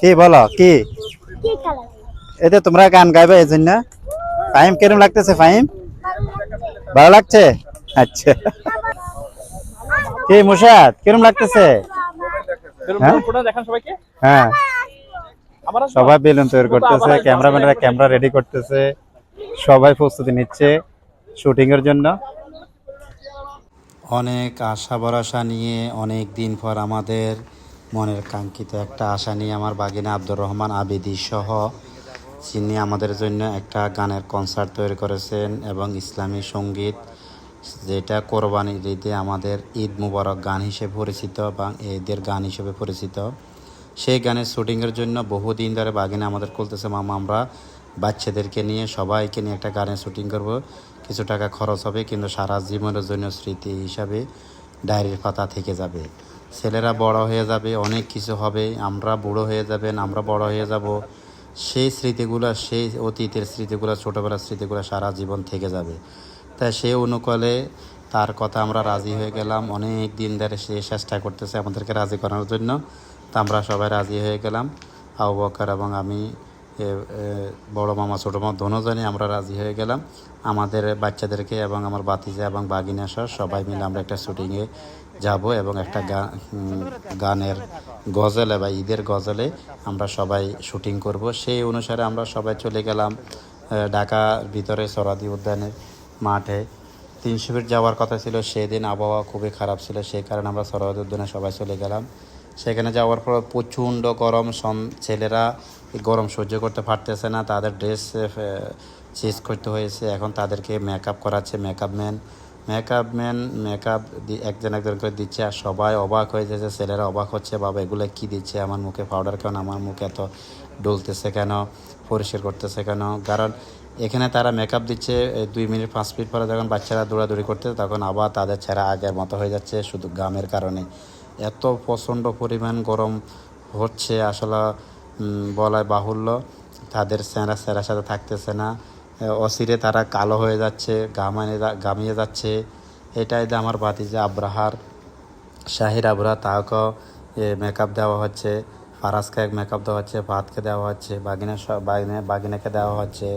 কি বলো কি? এতে তোমরা গান গাইবে এই জন্য ফাইম কিরম লাগতেছে ফাইম? ভালো লাগছে? আচ্ছা। কি মুশাদ কিরম লাগতেছে? হ্যাঁ? হ্যাঁ। সবাই বেলুন তৈরি করতেছে ক্যামেরাম্যানরা ক্যামেরা রেডি করতেছে। সবাই প্রস্তুতি নিচ্ছে শুটিং এর জন্য। অনেক আশা ভরসা নিয়ে অনেক দিন পর আমাদের মনের কাঙ্ক্ষিত একটা আশা নিয়ে আমার বাগিনা আব্দুর রহমান আবেদি সহ, যিনি আমাদের জন্য একটা গানের কনসার্ট তৈরি করেছেন এবং ইসলামী সংগীত যেটা কোরবানির ঈদে আমাদের ঈদ মুবারক গান হিসেবে পরিচিত বা ঈদের গান হিসেবে পরিচিত। সেই গানের শুটিংয়ের জন্য বহুদিন ধরে বাগিনা আমাদের খুলতেছে। মামা, আমরা বাচ্চাদেরকে নিয়ে, সবাইকে নিয়ে একটা গানের শুটিং করব। কিছু টাকা খরচ হবে, কিন্তু সারা জীবনের জন্য স্মৃতি হিসাবে ডায়েরির পাতা থেকে যাবে। ছেলেরা বড় হয়ে যাবে, অনেক কিছু হবে। আমরা বুড়ো হয়ে যাবেন, আমরা বড় হয়ে যাব। সেই স্মৃতিগুলো, সেই অতীতের স্মৃতিগুলো, ছোটোবেলার স্মৃতিগুলো সারা জীবন থেকে যাবে। তাই সে অনুকূলে তার কথা আমরা রাজি হয়ে গেলাম। অনেক দিন ধরে সে চেষ্টা করতেছে আমাদেরকে রাজি করানোর জন্য। তা আমরা সবাই রাজি হয়ে গেলাম। আবু বকর এবং আমি বড় মামা, ছোটো মামা দোনোজনই আমরা রাজি হয়ে গেলাম। আমাদের বাচ্চাদেরকে এবং আমার বাতিজা এবং বাগিনা সহ সবাই মিলে আমরা একটা শুটিংয়ে যাব এবং একটা গানের গজলে বা ঈদের গজলে আমরা সবাই শুটিং করব। সেই অনুসারে আমরা সবাই চলে গেলাম ঢাকার ভিতরে সরাদি উদ্যানের মাঠে। তিনশো ফিট যাওয়ার কথা ছিল, সেদিন আবহাওয়া খুবই খারাপ ছিল, সেই কারণে আমরা সরাদি উদ্যানে সবাই চলে গেলাম। সেখানে যাওয়ার পর প্রচণ্ড গরম ছেলেরা গরম সহ্য করতে পারতেছে না, তাদের ড্রেস চেঞ্জ করতে হয়েছে। এখন তাদেরকে মেকআপ করাচ্ছে makeup man makeup man makeup একজন একজন করে দিচ্ছে আর সবাই অবাক হয়ে যাচ্ছে, ছেলেরা অবাক হচ্ছে, বাবা, এগুলো কি দিচ্ছে? আমার মুখে পাউডার কেন? আমার মুখে এত ডলতেছে কেন? পরিষ্কার করতেছে কেন? কারণ এখানে তারা মেকআপ দিচ্ছে দুই মিনিট, পাঁচ মিনিট পরে যখন বাচ্চারা দৌড়াদৌড়ি করতে তখন আবার তাদের ছেঁড়া আগের মতো হয়ে যাচ্ছে, শুধু গামের কারণে। এত প্রচণ্ড পরিমাণ গরম হচ্ছে আসলে বলায় বাহুল্য। তাদের স্যাঁড়া স্যাঁড়ার সাথে থাকতেছে না। এ, অচিরে তারা কালো হয়ে যাচ্ছে গামানে গামিয়ে যাচ্ছে। এটাই যে আমার বাতিজা আব্রাহার শাহির আবরা তাকে মেকআপ দেওয়া হচ্ছে ফারাজকে মেকআপ দেওয়া হচ্ছে ভাতকে দেওয়া হচ্ছে বাগিনা বাগিনা বাগিনাকে দেওয়া হচ্ছে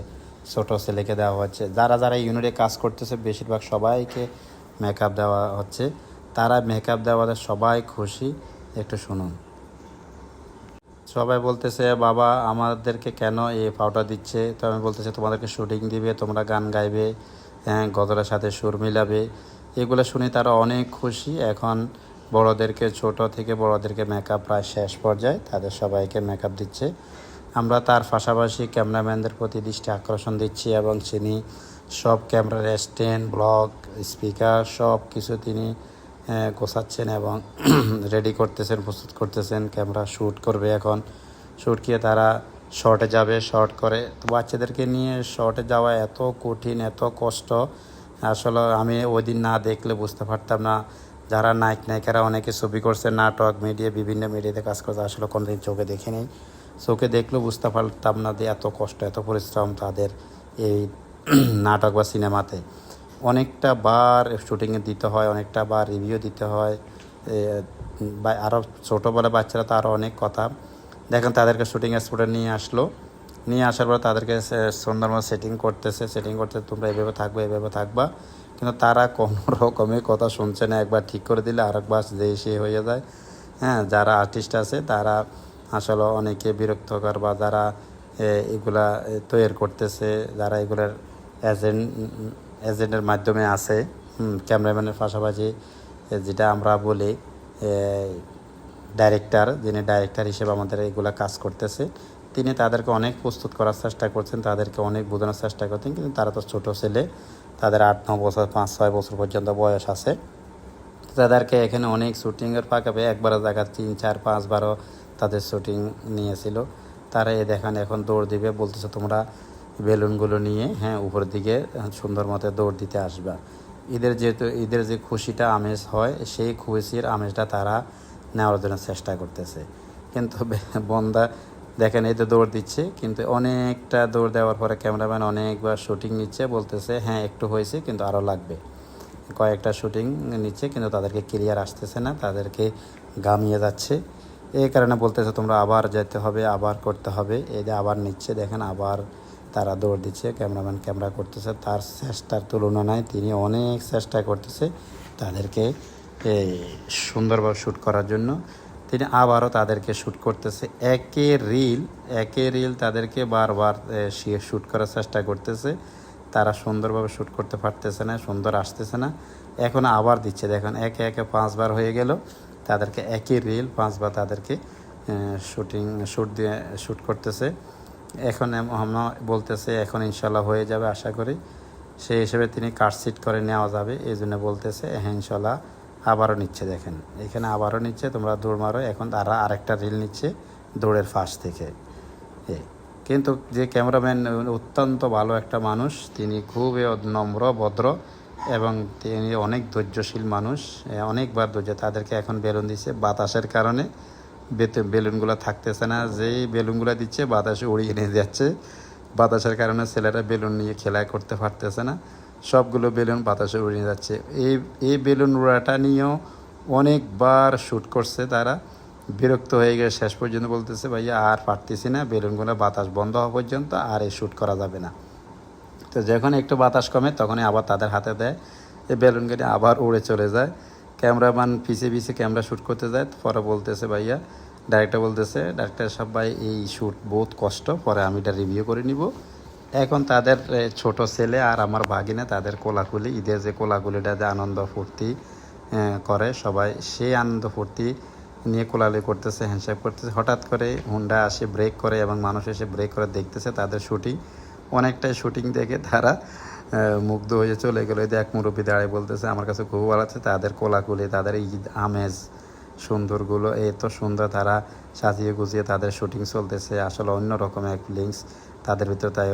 ছোটো ছেলেকে দেওয়া হচ্ছে। যারা যারা ইউনিটে কাজ করতেছে বেশিরভাগ সবাইকে মেকআপ দেওয়া হচ্ছে। তারা মেকআপ দেওয়াতে সবাই খুশি। একটু শুনুন। সবাই বলতেছে, বাবা, আমাদেরকে কেন এই পাউডার দিচ্ছে? তো আমি বলতেছে, তোমাদেরকে শুটিং দিবে, তোমরা গান গাইবে হ্যাঁ গজলের সাথে সুর মিলাবে। এগুলো শুনে তারা অনেক খুশি। এখন বড়দেরকে, ছোট থেকে বড়দেরকে মেকআপ প্রায় শেষ পর্যায়ে তাদের সবাইকে মেকআপ দিচ্ছে। আমরা তার পাশাপাশি ক্যামেরাম্যানদের প্রতি দৃষ্টি আকর্ষণ দিচ্ছি এবং তিনি সব ক্যামেরার স্ট্যান্ড ব্লগ স্পিকার সব কিছু তিনি গোছাচ্ছেন এবং রেডি করতেছেন, প্রস্তুত করতেছেন ক্যামেরা শ্যুট করবে এখন। শ্যুট কিয়ে তারা শর্টে যাবে শর্ট করে। তো বাচ্চাদেরকে নিয়ে শর্টে যাওয়া এত কঠিন, এত কষ্ট। আসলে আমি ওই দিন না দেখলে বুঝতে পারতাম না। যারা নায়ক নায়িকারা অনেকে ছবি করছে, নাটক মিডিয়া বিভিন্ন মিডিয়াতে কাজ করছে, আসলে কোনোদিন চোখে দেখিনি চোখে দেখলেও বুঝতে পারতাম না যে এত কষ্ট, এত পরিশ্রম তাদের এই নাটক বা সিনেমাতে। অনেকটা বার শুটিংয়ে দিতে হয়, অনেকটা বার রিভিউ দিতে হয়। বা আরও ছোটোবেলা বাচ্চারা তো আরও অনেক কথা। দেখেন তাদেরকে শুটিং স্পটে নিয়ে আসলো। নিয়ে আসার পর তাদেরকে সুন্দর মতো সেটিং করতেছে। সেটিং করতে তোমরা এভাবে থাকবে, এভাবে থাকবা। কিন্তু তারা কোনো রকমের কথা শুনছে না। একবার ঠিক করে দিলে আরেকবার যে সে হয়ে যায়। হ্যাঁ যারা আর্টিস্ট আছে, তারা আসলে অনেকে বিরক্তকর বা যারা এগুলা তৈরি করতেছে, যারা এগুলার এজেন্ট এজেন্টের মাধ্যমে আছে ক্যামেরাম্যানের পাশাপাশি যেটা আমরা বলি ডাইরেক্টর যিনি ডাইরেক্টর হিসেবে আমাদের এগুলা কাজ করতেছে, তিনি তাদেরকে অনেক প্রস্তুত করার চেষ্টা করছেন, তাদেরকে অনেক বোঝানোর চেষ্টা করছেন, কিন্তু তারা তো ছোটো ছেলে, তাদের আট, ন বছর, পাঁচ, ছয় বছর পর্যন্ত বয়স আছে। তাদেরকে এখানে অনেক শ্যুটিংয়ের শুটিংয়ের পাকাবে একবারও জায়গা তিন, চার পাঁচ বারো তাদের শুটিং নিয়েছিল। তারা এ দেখান এখন দৌড় দিবে, বলতেছে তোমরা বেলুনগুলো নিয়ে হ্যাঁ উপরের দিকে সুন্দর মতো দৌড় দিতে আসবা। ঈদের যেহেতু, ঈদের যে খুশিটা, আমেজ হয়, সেই খুশির আমেজটা তারা নেওয়ার জন্য চেষ্টা করতেছে। কিন্তু বন্দা, দেখেন, এই তো দৌড় দিচ্ছে, কিন্তু অনেকটা দৌড় দেওয়ার পরে ক্যামেরাম্যান অনেকবার শুটিং নিচ্ছে, বলতেছে হ্যাঁ একটু হয়েছে, কিন্তু আরও লাগবে। কয়েকটা শুটিং নিচ্ছে, কিন্তু তাদেরকে ক্লিয়ার আসতেছে না, তাদেরকে গামিয়ে যাচ্ছে। এই কারণে বলতেছে, তোমরা আবার যেতে হবে, আবার করতে হবে। এই যে আবার নিচ্ছে, দেখেন, আবার তারা দৌড় দিচ্ছে, ক্যামেরাম্যান ক্যামেরা করতেছে, তার চেষ্টার তুলনা নাই, তিনি অনেক চেষ্টা করতেছে তাদেরকে সুন্দরভাবে শ্যুট করার জন্য। তিনি আবারও তাদেরকে শ্যুট করতেছে, একে রিল একে রিল তাদেরকে বারবার শ্যুট করার চেষ্টা করতেছে। তারা সুন্দরভাবে শ্যুট করতে পারতেছে না, সুন্দর আসতেছে না। এখন আবার দিচ্ছে, দেখুন, একে একে পাঁচবার হয়ে গেল, তাদেরকে একই রিল পাঁচবার তাদেরকে শুটিং শ্যুট দিয়ে শ্যুট করতেছে। এখন আমরা বলতেছে, এখন ইনশাল্লাহ হয়ে যাবে আশা করি। সেই হিসেবে তিনি কাটসিট করে নেওয়া যাবে, এই জন্য বলতেছে হ্যাঁ ইনশাল্লাহ আবারও নিচ্ছে। দেখেন, এখানে আবারও নিচ্ছে, তোমরা দৌড় মারো। এখন তারা আরেকটা রিল নিচ্ছে দৌড়ের ফাঁস থেকে। এই। কিন্তু যে ক্যামেরাম্যান অত্যন্ত ভালো একটা মানুষ, তিনি খুবই নম্র, ভদ্র এবং তিনি অনেক ধৈর্যশীল মানুষ। অনেকবার ধৈর্য, তাদেরকে এখন বেলুন দিচ্ছে বাতাসের কারণে। বেতে- বেলুনগুলো থাকতেছে না। যেই বেলুনগুলো দিচ্ছে, বাতাসে উড়িয়ে নিয়ে যাচ্ছে। বাতাসের কারণে ছেলেরা বেলুন নিয়ে খেলা করতে পারতেছে না। সবগুলো বেলুন বাতাসে উড়িয়ে যাচ্ছে। এই এই বেলুন উড়াটা নিয়েও অনেকবার শ্যুট করছে তারা। বিরক্ত হয়ে গেছে শেষ পর্যন্ত বলতেছে, ভাইয়া, আর পারতেছি না। বেলুনগুলো বাতাস বন্ধ হওয়া পর্যন্ত আর এই শ্যুট করা যাবে না। তো যখন একটু বাতাস কমে, তখনই আবার তাদের হাতে দেয়। এই বেলুনগুলি আবার উড়ে চলে যায়। ক্যামেরাম্যান পিছিয়ে পিছিয়ে ক্যামেরা শ্যুট করতে যায় পরে বলতেছে, ভাইয়া ডাইরেক্টর বলতেছে ডাইরেক্টর সাহেব, ভাই, এই শ্যুট বহুত কষ্ট, পরে আমি এটা রিভিউ করে নিব। এখন তাদের ছোট ছেলে আর আমার ভাগিনা তাদের কোলাকুলি, ঈদের যে কোলাকুলিটা, যে আনন্দ ফুর্তি করে সবাই, সেই আনন্দ ফুর্তি নিয়ে কোলালি করতেছে হ্যান্ডশেক করতেছে। হঠাৎ করে হুন্ডা আসে ব্রেক করে এবং মানুষ এসে ব্রেক করে দেখতেছে তাদের শুটিং অনেকটাই শুটিং দেখে তারা মুগ্ধ হয়ে চলে গেলো। এই এক মুরব্বী দাঁড়িয়ে বলতেছে, আমার কাছে খুব ভালো আছে তাদের কোলাকুলি, তাদের ঈদ আমেজ সুন্দরগুলো এত সুন্দর তারা সাজিয়ে গুজিয়ে তাদের শুটিং চলতেছে। আসলে অন্যরকম এক ফিলিংস তাদের ভিতরে তাই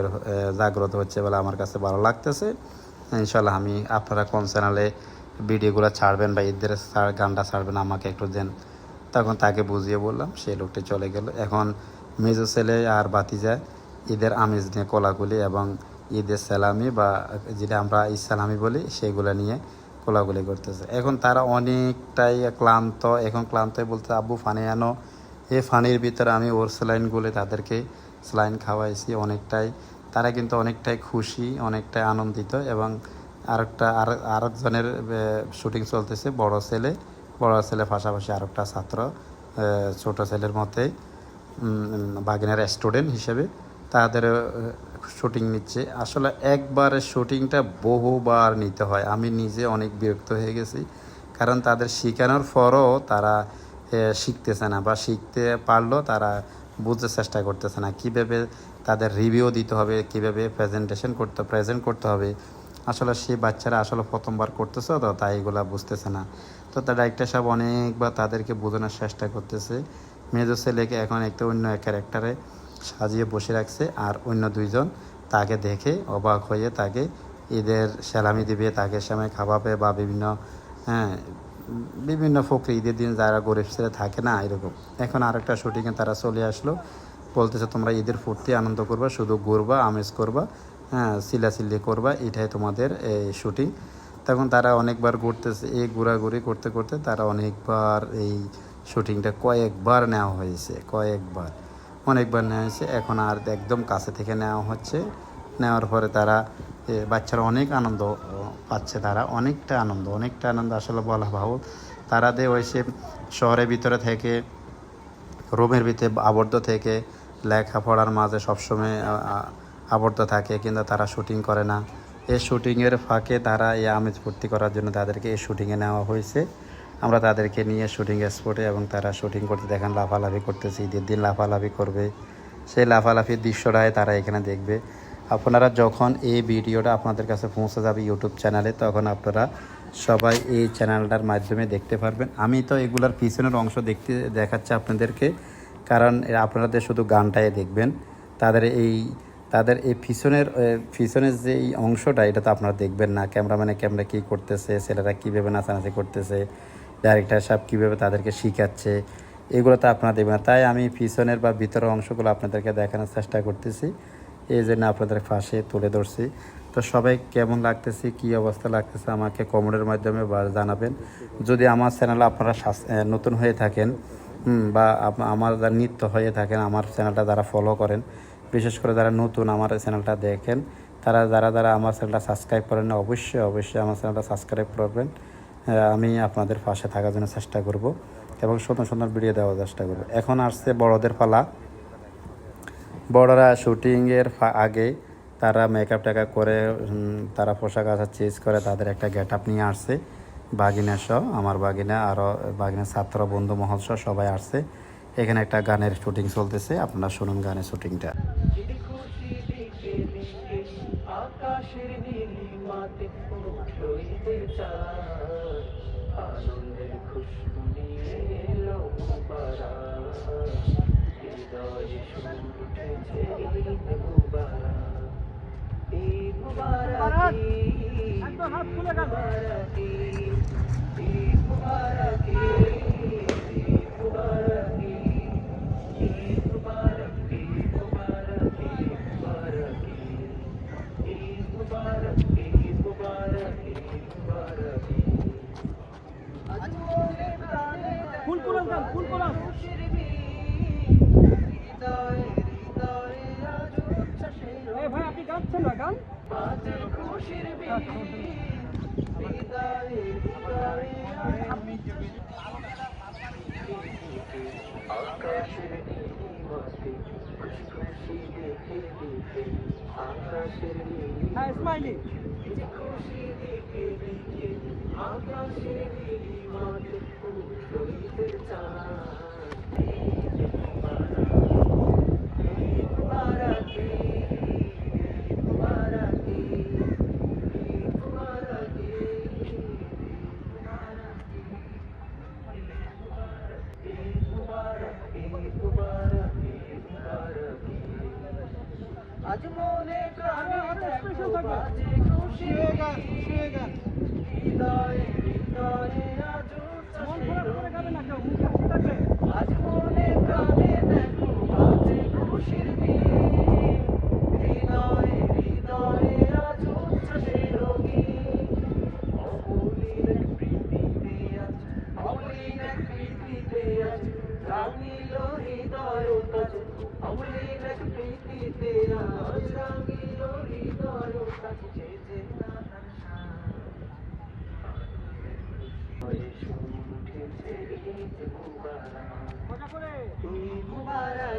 জাগ্রত হচ্ছে বলে আমার কাছে ভালো লাগতেছে। ইনশাল্লাহ আমি আপনারা কোন চ্যানেলে ভিডিওগুলো ছাড়বেন বা ঈদের গানটা ছাড়বেন আমাকে একটু দেন। তখন তাকে বুঝিয়ে বললাম সেই লোকটি চলে গেল। এখন মেজো ছেলে আর বাতিজা ঈদের আমেজ নিয়ে কোলাগুলি এবং ঈদের সালামি বা যেটা আমরা ঈদ সালামি বলি, সেগুলো নিয়ে কোলাগুলি করতেছে। এখন তারা অনেকটাই ক্লান্ত। এখন ক্লান্ত বলতে, আব্বু, ফানি আনো। এই ফানির ভিতরে আমি ওর স্যালাইনগুলো তাদেরকে স্যালাইন খাওয়াইছি অনেকটাই। তারা কিন্তু অনেকটাই খুশি, অনেকটাই আনন্দিত এবং আরেকটা, আর, আরেকজনের শুটিং চলতেছে, বড় ছেলে। বড় ছেলে পাশাপাশি আরেকটা ছাত্র ছোট ছেলের মধ্যে বাগিনার স্টুডেন্ট হিসেবে। তাদের শুটিং নিচ্ছে। আসলে একবার শুটিংটা বহুবার নিতে হয়। আমি নিজে অনেক বিরক্ত হয়ে গেছি। কারণ তাদের শেখানোর পরও তারা শিখতেছে না বা শিখতে পারলেও তারা বুঝতে চেষ্টা করতেছে না। কীভাবে তাদের রিভিউ দিতে হবে, কীভাবে প্রেজেন্টেশন করতে প্রেজেন্ট করতে হবে। আসলে সেই বাচ্চারা আসলে প্রথমবার করতেছে তো তাই এগুলা বুঝতেছে না। তো তার ডাইরেক্টর সাহেব অনেকবার তাদেরকে বোঝানোর চেষ্টা করতেছে। মেজো ছেলেকে এখন একটা অন্য এক ক্যারেক্টারে সাজিয়ে বসে রাখছে আর অন্য দুইজন তাকে দেখে অবাক হয়ে তাকে ঈদের সালামি দিবে, তাকে সময় খাওয়াবে বা বিভিন্ন হ্যাঁ বিভিন্ন ফকরি ঈদের দিন যারা গরিব ছেলে থাকে না, এরকম। এখন আরেকটা শুটিংয়ে তারা চলে আসলো, বলতেছে, তোমরা ঈদের ফুর্তি আনন্দ করবা, শুধু ঘুরবা, আমেজ করবা হ্যাঁ চিল্লাচিল্লি করবা, এটাই তোমাদের এই শুটিং তখন তারা অনেকবার ঘুরতেছে, এই ঘোরাঘুরি করতে করতে তারা অনেকবার এই শুটিংটা কয়েকবার নেওয়া হয়েছে, কয়েকবার। অনেকবার নেওয়া হয়েছে। এখন আর একদম কাছে থেকে নেওয়া হচ্ছে। নেওয়ার পরে তারা বাচ্চারা অনেক আনন্দ পাচ্ছে তারা। অনেকটা আনন্দ অনেকটা আনন্দ আসলে বলা ভালো তারা দে হয়েছে শহরের ভিতরে থেকে, রুমের ভিতরে আবদ্ধ থেকে, লেখাপড়ার মাঝে সবসময় আবদ্ধ থাকে, কিন্তু তারা শুটিং করে না। এই শুটিংয়ের ফাঁকে তারা এই আমেজ ফুর্তি করার জন্য তাদেরকে এই শুটিংয়ে নেওয়া হয়েছে। আমরা তাদেরকে নিয়ে শুটিং স্পটে এবং তারা শুটিং করতে দেখেন, লাফালাফি করতেছে, ঈদের দিন লাফালাফি করবে। সেই লাফালাফির দৃশ্যটাই তারা এখানে দেখবে। আপনারা যখন এই ভিডিওটা আপনাদের কাছে পৌঁছে যাবে ইউটিউব চ্যানেলে তখন আপনারা সবাই এই চ্যানেলটার মাধ্যমে দেখতে পারবেন। আমি তো এগুলার পিছনের অংশ দেখতে, দেখাচ্ছি আপনাদেরকে, কারণ আপনাদের শুধু গানটাই দেখবেন। তাদের এই তাদের এই পিছনের পিছনের যে এই অংশটা, এটা তো আপনারা দেখবেন না। ক্যামেরাম্যানে ক্যামেরা কী করতেছে, ছেলেরা কীভাবে নাচানাচি করতেছে। ডাইরেক্টর সাহেব কীভাবে তাদেরকে শিখাচ্ছে, এগুলো তো আপনারা দেখবেন তাই আমি পিছনের বা ভিতরের অংশগুলো আপনাদেরকে দেখানোর চেষ্টা করতেছি। এই জন্য আপনাদের পাশে তুলে ধরছি। তো সবাই কেমন লাগতেছে, কি অবস্থা লাগতেছে আমাকে কমেন্টের মাধ্যমে বা জানাবেন। যদি আমার চ্যানেলে আপনারা নতুন হয়ে থাকেন বা আমার যারা নিত্য হয়ে থাকেন, আমার চ্যানেলটা যারা ফলো করেন, বিশেষ করে যারা নতুন আমার চ্যানেলটা দেখেন, তারা যারা যারা আমার চ্যানেলটা সাবস্ক্রাইব করেন, অবশ্যই অবশ্যই আমার চ্যানেলটা সাবস্ক্রাইব করবেন। আমি আপনাদের পাশে থাকার জন্য চেষ্টা করব এবং সুন্দর সুন্দর ভিডিও দেওয়ার চেষ্টা করব। এখন আসছে বড়দের পালা। বড়রা শুটিংয়ের আগে তারা মেকআপ টেকআপ করে তারা পোশাক আশাক চেঞ্জ করে, তাদের একটা গেট আপ নিয়ে আসছে। বাগিনা সহ, আমার বাগিনা আরও বাগিনা ছাত্র, বন্ধু মহল সহ সবাই আসছে। এখানে একটা গানের শুটিং চলতেছে, আপনারা শুনুন গানের শুটিংটা হাত একদম হাত খুলে গেল।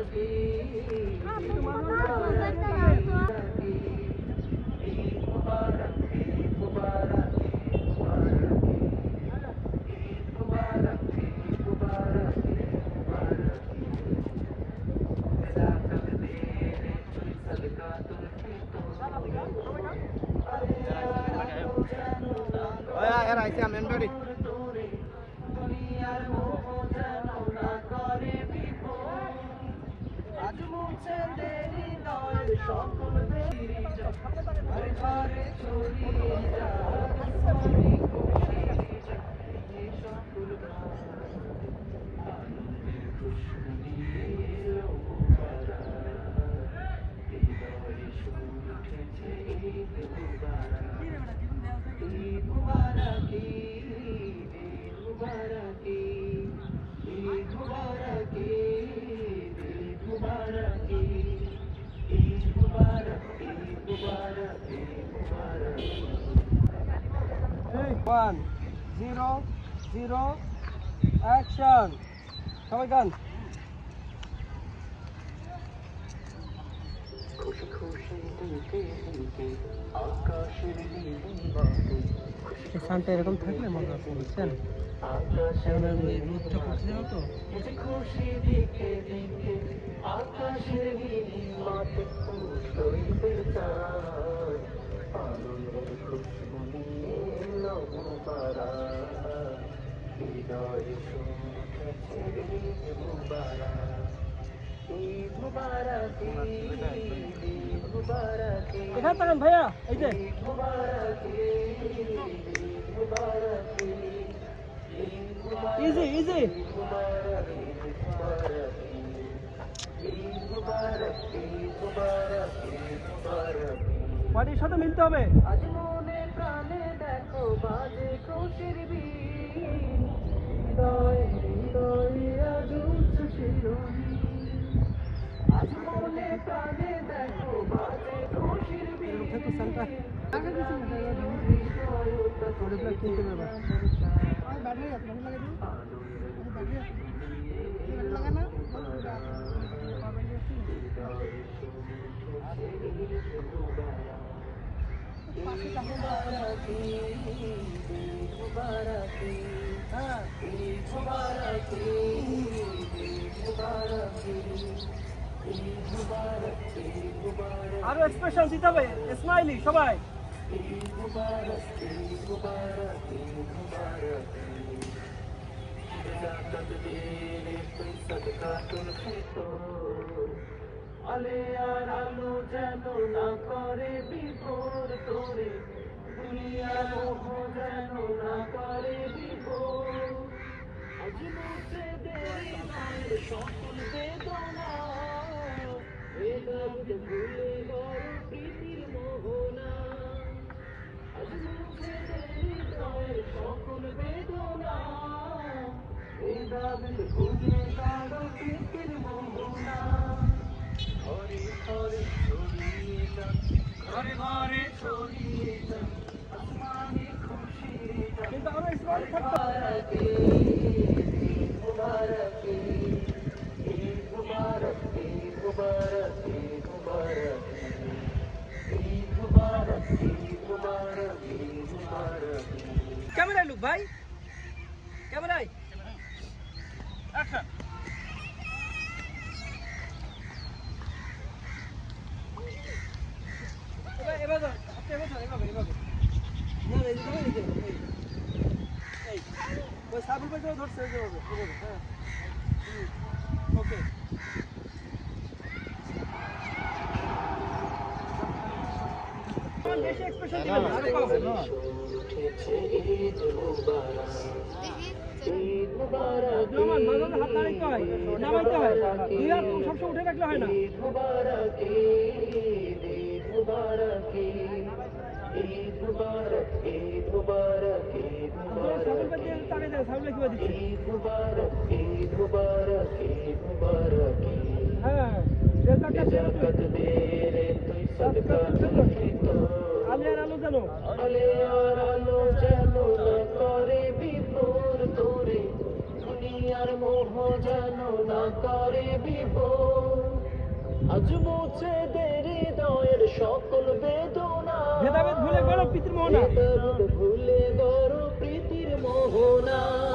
Thank you. মুবারক ঈদ মুবারক ঈদ মুবারক ঈদ মুবারক ঈদ মুবারক ঈদ মুবারক ওয়ান জিরো জিরো অ্যাকশন সবাই গান খুশি খুশি দিতে দিতে আকাশের নীলিমাতে শান্ত এরকম থাকলে মজা আছে বুঝছেন? রোদটা করতে জানো তো? আকাশের মাঠে এখানে তাকান ভাইয়া? এই যে। Easy, easy. বাড়ির সাথে মিলতে হবে। আজ প্রাণে দেখো বাজে খুশির হৃদয় হৃদয় দেখো বাজে কিনতে পারবা আরও এক্সপ্রেশন দিতে হবে। স্মাইলি সবাই। আলে আর আলো যেন না করে বিভোর তোরে দুনিয়ার যেন না করে আজ মুছে দেরি মায়ের সকল বেদনা বেদনা ভুলে বড় প্রীতির মোহনা আজ মুছে দেরি মায়ের সকল বেদনা ক্যামেরায় লুক ভাই ক্যামেরায় এবার এবার ধর, আপনি এবার ধর, এভাবে, এভাবে। না, না, এই যে ধরো, এই যে, এই। এই। ওই সাবুল ভাই যেভাবে ধরছে, আজ মুছে দে হৃদয়ের সকল বেদনা ভেদাভেদ প্রীতির মোহনা। ভুলে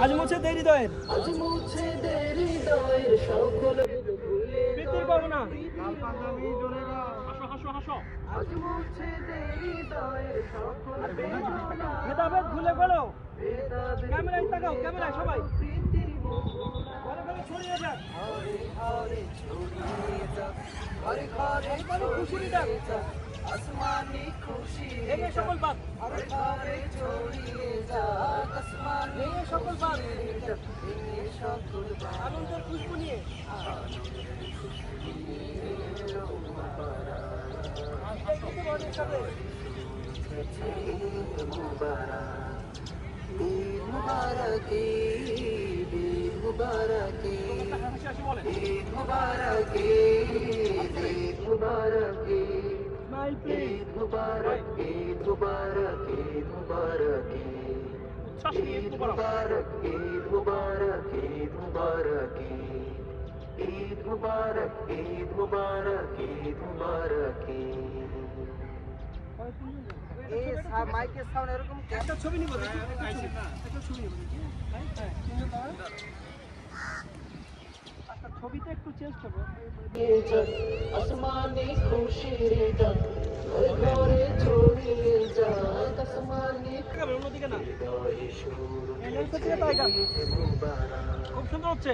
আজ মুছে দেরি দয়ের আজ মুছে দে হৃদয়ের সকল সকল বেদনা ভেদাভেদ ভুলে গেল। ক্যামেরায় তাকাও, ক্যামেরায় সবাই। ঘরে ঘরে ছড়িয়ে যাক। ঘরে ঘরে খুশির ডাক। আসমানি খুশি ভেঙে সকল বাদ ঘরে ছড়িয়ে যাক আসমানি ভেঙে সকল বাদ ভেঙে সকল বাদ। আনন্দের খুশবু নিয়ে এই কিন্তু মনের সাথে ঈদ মুবারক ঈদ মুবারক ঈদ ঈদ মুবারক ঈদ হাসি হাসি বলে ঈদ মুবারক ঈদ ঈদ মুবারক ঈদ স্মাইল প্লিজ ঈদ মুবারক ঈদ মুবারক ঈদ মুবারক ঈদ উচ্ছ্বাস নিয়ে ঈদ একটু বলো মুবারক ঈদ মুবারক ঈদ মুবারক ঈদ মুবারক ঈদ মুবারক। এই মাইকের সাউন্ড এরকম একটা ছবি নিব দেখি একটা ছবি। নিব দেখি হ্যাঁ হ্যাঁ তার আচ্ছা ছবিটা একটু চেঞ্জ করব আসমানি খুশির গান ঘরে ছড়িয়ে আসমানি। অন্যদিকে না। মুবারক। খুব সুন্দর হচ্ছে।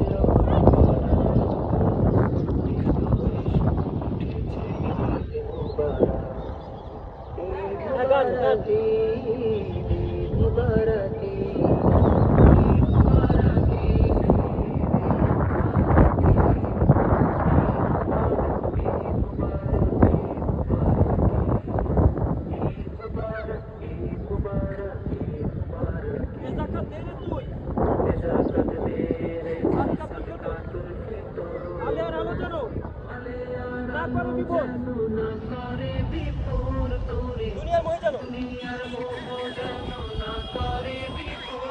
করো না করো বিপদ। দুনিয়ার মোহে জানো?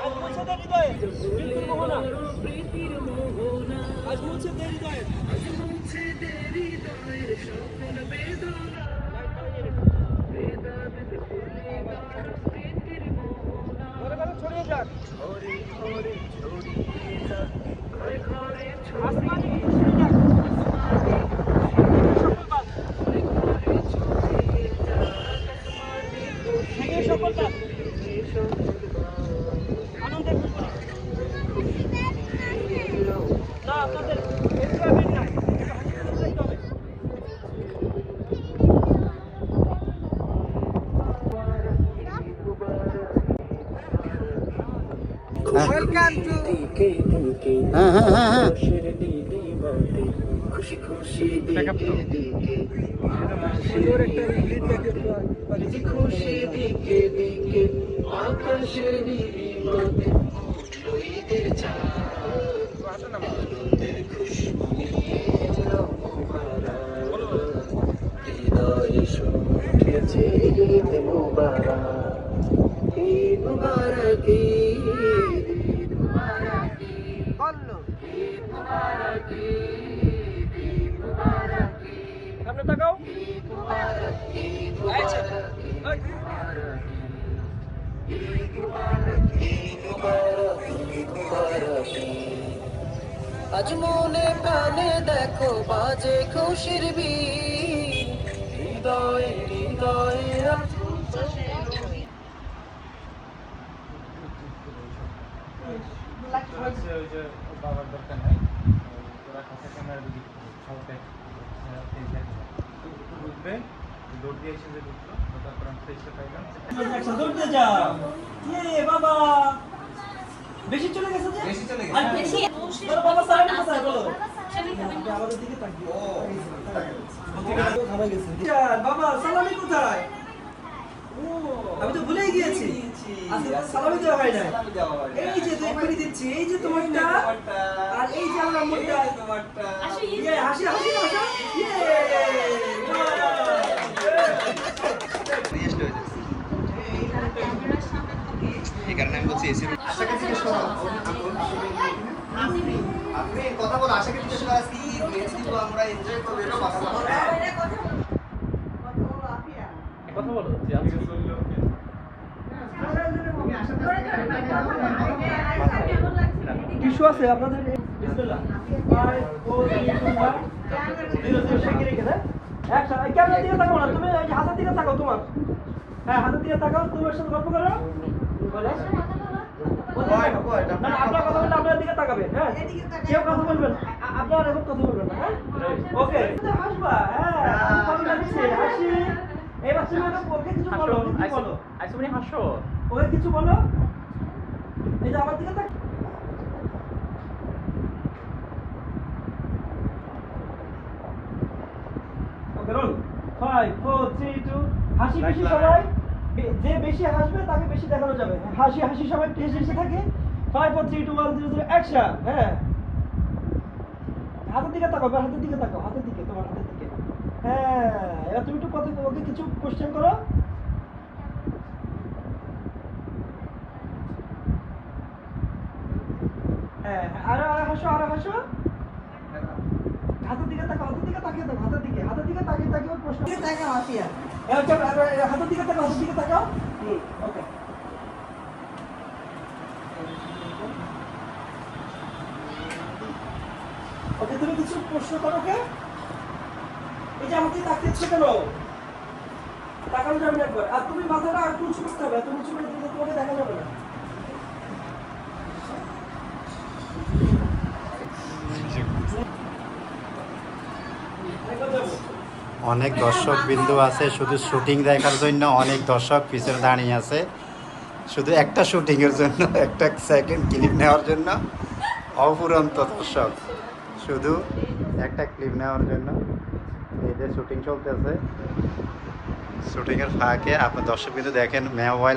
আজ বলছে তার হৃদয়ে মৃত্যুর মোহনা। আজ বলছে তার হৃদয়ে স্বপ্ন বেদনা। রঙহারা। হৃদয়ে শুনেছে ঈদ মুবারক মুবারক ঈদ মুবারক ঈদ মুবারক ঈদ ঈদ মুবারক সামনে তাকাও। আচ্ছা। আজ মনে প্রাণে দেখো বাজে খুশির বি হৃদয়ে হৃদয়ে আজ হচ্ছে ওই যে ওর বাবার দরকার নাই ওরা কাছে ক্যামেরা দিকে সবাই ঢুকবে দৌড় দিয়ে এসে যে ঢুকলো তো তারপর আমি ফ্রেশটা পাইলাম একশো দৌড়তে যাও ইয়ে বাবা। বেশি চলে গেছে যে? বেশি চলে আর বেশি। বলো বাবা সাহেব কোথায় বলো? আমাদের দিকে তাকিয়ে। খাবার বাবা সালামি কোথায়? আমি তো ভুলেই গিয়েছি। সালামি দেওয়া হয় না এই যে দুই করে দিচ্ছি এই যে তোমারটা আর এই যে আমার মোটা ইয়ে হাসি হাসি হাসি। ইয়ে কারণে আমি বলছি এসি আশাকে জিজ্ঞেস করো আপনি কথা বলো আশাকে জিজ্ঞেস করো আজকে ঈদ মেয়েছি দিব আমরা এনজয় করব কথা বলো। কথা বলো যে আমি টিস্যু আছে আপনাদের? বিসমিল্লাহ। Five four three two one zero zero শেখে রেখে দেয় একশো ক্যামেরার দিকে তাকাও না। তুমি হাতের দিকে তাকাও তোমার। হ্যাঁ হাতের দিকে তাকাও তোমার সাথে গল্প করো। আপনার কথা বললে আপনার দিকে তাকাবে হ্যাঁ? কেউ কথা বলবেন না। আ- আপনার এখন কথা বলবেন না হ্যাঁ? ওকে। হাসবা হ্যাঁ হাসি এবার তুমি ওকে ওকে কিছু বলো ওকে কিছু বলো। আইসুমনি হাসো। ওকে কিছু বলো। এই যে আমার দিকে তাক okay roll. Five four three two হাসি বেশি সবাই? যে বেশি হাসবে তাকে বেশি দেখানো যাবে। হাসি হাসি সবাই হেসে হেসে থাকে। Five four three two one zero zero action হ্যাঁ। হাতের দিকে তাকাও হাতের দিকে তাকাও, হাতের দিকে, তোমার হাতের দিকে। হ্যাঁ এবার তুমি একটু কথা ওকে কিছু কোশ্চেন করো। হ্যাঁ আরও আরও হাসো আরও হাসো। হাতের দিকে তাকাও হাতের দিকে তাকিয়ে থাকো হাতের দিকে হাতের দিকে তাকিয়ে তাকিয়ে ওর প্রশ্ন। এবার এবার হাতের দিকে তাকাও হাতের দিকে তাকাও। ওকে ওকে তুমি কিছু প্রশ্ন করো ওকে? এই যে আমাকে তাকিয়েছো কেন? তাকানো যাবে না একবার। আর তুমি মাথাটা আর একটু উঁচু করতে হবে তুমি উঁচু করে দিলে তোমাকে দেখা যাবে না একবার যাব অনেক দর্শক বিন্দু আছে, শুধু শুটিং দেখার জন্য অনেক দর্শক পিছনে দাঁড়িয়ে আছে। শুধু একটা শুটিংয়ের জন্য, একটা সেকেন্ড ক্লিপ নেওয়ার জন্য, অফুরন্ত দর্শক। শুধু একটা ক্লিপ নেওয়ার জন্য। এদের শুটিং চলতেছে। শুটিংয়ের ফাঁকে আপনার দর্শক বিন্দু দেখেন মোবাইল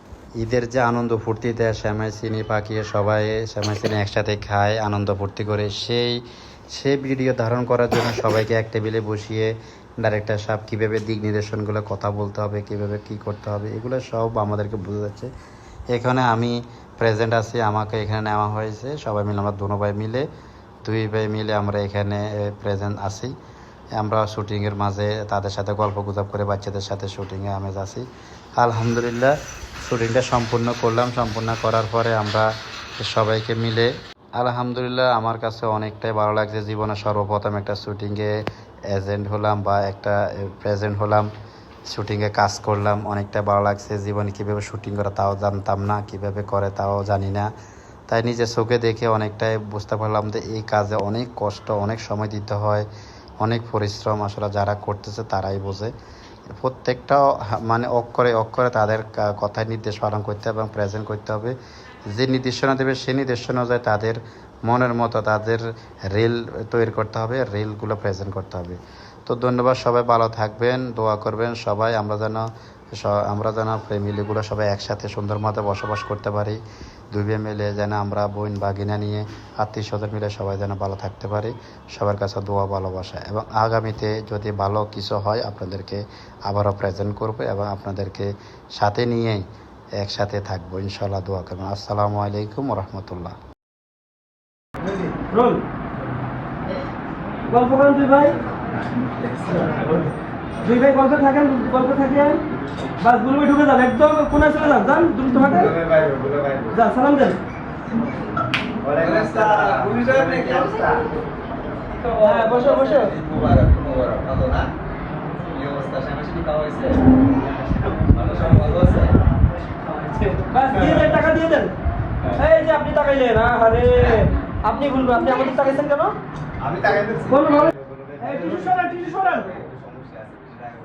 ঈদের যে আনন্দ ফুর্তিতে শ্যামাই চিনি পাকিয়ে সবাই শ্যামাই চিনি একসাথে খায়, আনন্দ ফুর্তি করে। সেই সেই ভিডিও ধারণ করার জন্য সবাইকে এক টেবিলে বসিয়ে ডাইরেক্টর সাহেব কীভাবে দিক নির্দেশনগুলো কথা বলতে হবে, কীভাবে কী করতে হবে, এগুলো সব আমাদেরকে বোঝা যাচ্ছে। এখানে আমি প্রেজেন্ট আছি, আমাকে এখানে নেওয়া হয়েছে। সবাই মিলে, আমরা দুনো ভাই মিলে, দুই ভাই মিলে আমরা এখানে প্রেজেন্ট আছি। আমরা শুটিংয়ের মাঝে তাদের সাথে গল্প গুজব করে বাচ্চাদের সাথে শুটিংয়ে আমেজ আছি। আলহামদুলিল্লাহ, শুটিংটা সম্পূর্ণ করলাম। সম্পূর্ণ করার পরে আমরা সবাইকে মিলে আলহামদুলিল্লাহ, আমার কাছে অনেকটাই ভালো লাগছে। জীবনে সর্বপ্রথম একটা শুটিংয়ে এজেন্ট হলাম বা একটা প্রেজেন্ট হলাম, শুটিংয়ে কাজ করলাম। অনেকটা ভালো লাগছে জীবনে কীভাবে শুটিং করে তাও জানতাম না, কীভাবে করে তাও জানি না। তাই নিজের চোখে দেখে অনেকটাই বুঝতে পারলাম যে এই কাজে অনেক কষ্ট, অনেক সময় দিতে হয়, অনেক পরিশ্রম আসলে যারা করতেছে তারাই বোঝে। প্রত্যেকটা মানে অক্ষরে অক্ষরে তাদের কথায় নির্দেশ পালন করতে হবে এবং প্রেজেন্ট করতে হবে। যে নির্দেশনা দেবে, সেই নির্দেশ অনুযায়ী তাদের মনের মতো তাদের রিল তৈরি করতে হবে রিলগুলো প্রেজেন্ট করতে হবে। তো ধন্যবাদ সবাই, ভালো থাকবেন, দোয়া করবেন সবাই। আমরা যেন আমরা যেন ফ্যামিলিগুলো সবাই একসাথে সুন্দর মতো বসবাস করতে পারি। ভাই মিলে যেন আমরা বোন বাগিনা নিয়ে আত্মীয় স্বজন মিলে সবাই যেন ভালো থাকতে পারি। সবার কাছে দোয়া, ভালোবাসা এবং আগামীতে যদি ভালো কিছু হয়, আপনাদেরকে আবারও প্রেজেন্ট করব এবং আপনাদেরকে সাথে নিয়েই একসাথে থাকব। ইনশাল্লাহ দোয়া করবেন। আসসালামু আলাইকুম রহমতুল্লাহ গল্প ভাই। দুই ভাই গল্পে থাকেন গল্প থাকেন বাস গুলবে ঢুকে যান একদম কোনায় চলে যান। যান দ্রুত হাঁটেন যান সালাম দেন। হ্যাঁ বসো বসো। বাস দিয়ে দেন টাকা দিয়ে দেন। এই যে আপনি টাকাইলেন আরে আপনি ভুলবেন আপনি আমাদের টাকাইছেন কেন? আমি তাকে দিচ্ছি। বলুন বলুন। এই টিসু সরান টিসু সরান।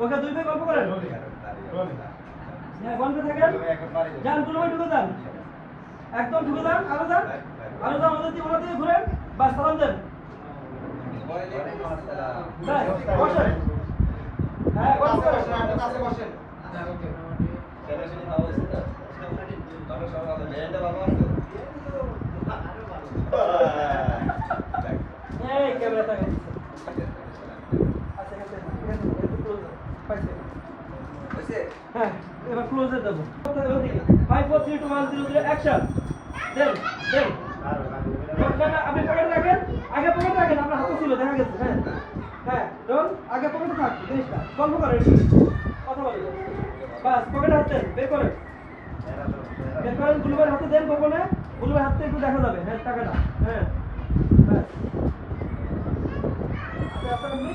ওকে দুই ভাই গল্প করেন। হ্যাঁ গল্পে থাকেন? যান কোনো ভাই ঢুকে যান। একদম ঢুকে যান আরও যান। আরও যান ওদের দিয়ে ওনার ঘুরেন। বাস সালাম দেন। বসেন। হ্যাঁ গল্প করেন। এই ক্যামেরা তাকাই আচ্ছা ঠিক আছে ঠিক আছে একটু ক্লোজ পাইছে। হ্যাঁ এবার ক্লোজে দেবো। Five four three two one zero zero action দেন দেন। আপনি পকেটে রাখেন। আগে পকেটে রাখেন আপনার হাতে ছিল দেখা গেছে। হ্যাঁ হ্যাঁ রোল আগে পকেটে থাক জিনিসটা। গল্প করেন। কথা বলেন বাস পকেটে হাত দেন বের করেন। বের করেন গুলুবের হাতে দেন গোপনে। গুলুবের হাতে একটু দেখা যাবে। হ্যাঁ টাকাটা। হ্যাঁ আপনি আপনার আপনি